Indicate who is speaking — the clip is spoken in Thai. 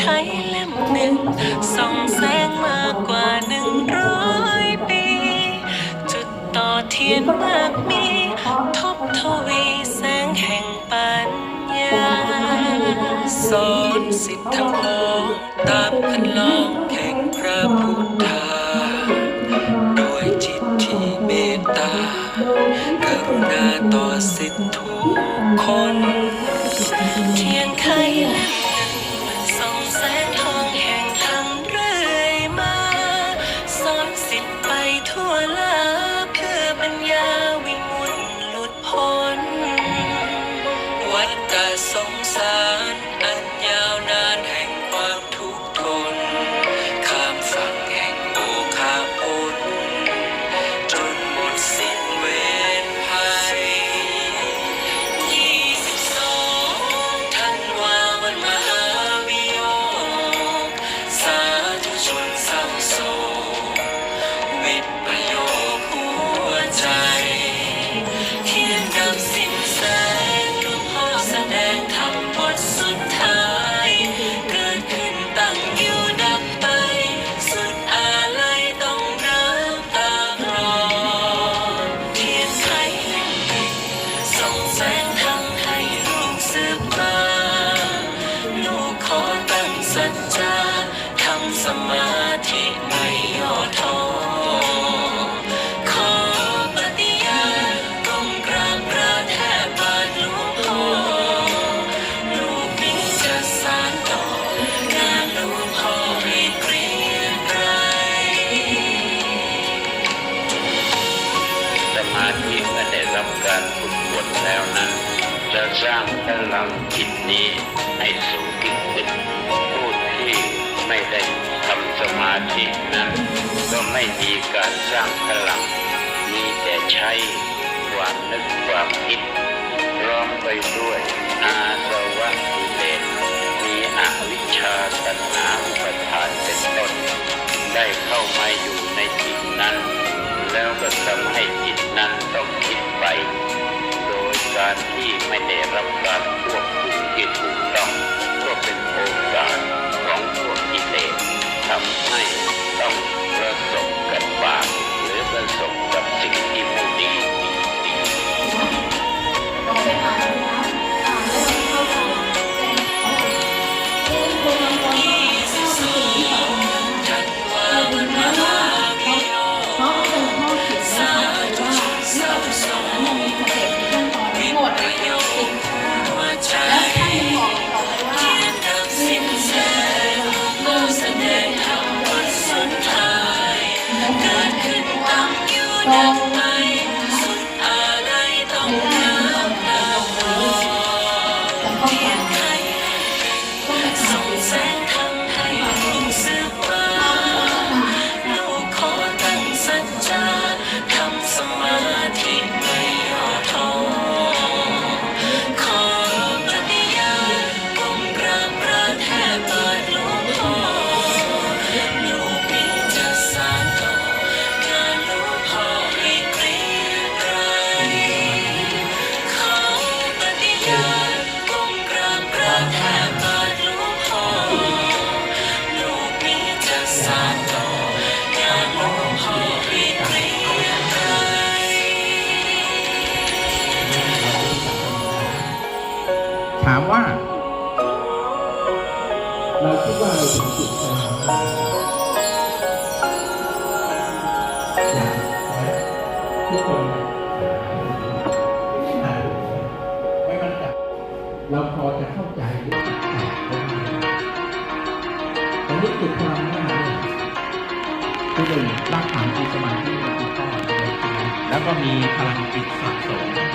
Speaker 1: ไขเล่มหนึ่งส่องแสงมากกว่าหนึ่งร้อยปี จุดต่อเทียนมากมี ทบทวีแสงแห่งปัญญาสอนสิทธิ์ทั้งปวงตามพันลองแห่งพระพุทธาด้วยจิตที่เมตตากรุณาต่อสิทธุคน thua lá แล้วนั้นจะสร้า
Speaker 2: งพลังจิตนี้ให้สูงขึ้นผู้ที่ไม่ได้ทำสมาธินั้น ก็ไม่มีการสร้างพลัง มีแต่ใช้ความนึกความคิดร้องไปด้วย อาสวะกิเลสมีอวิชชาตัณหาประทานเป็นต้นได้เข้ามาอยู่ในจิตนั้น แล้วก็ทำให้จิตนั้นต้องคิดไป การที่ไม่ได้รับการ เรา
Speaker 3: คิดว่าเราถึง
Speaker 1: จุดนั้นทุก
Speaker 4: คนไม่มั่นใจเราพอจะเข้าใจหรือันนี้คือความง่ายคือหนึ่งรากฐานที่สมาธิมีกี่ข้อแล้วก็มีพลังจิตสะสม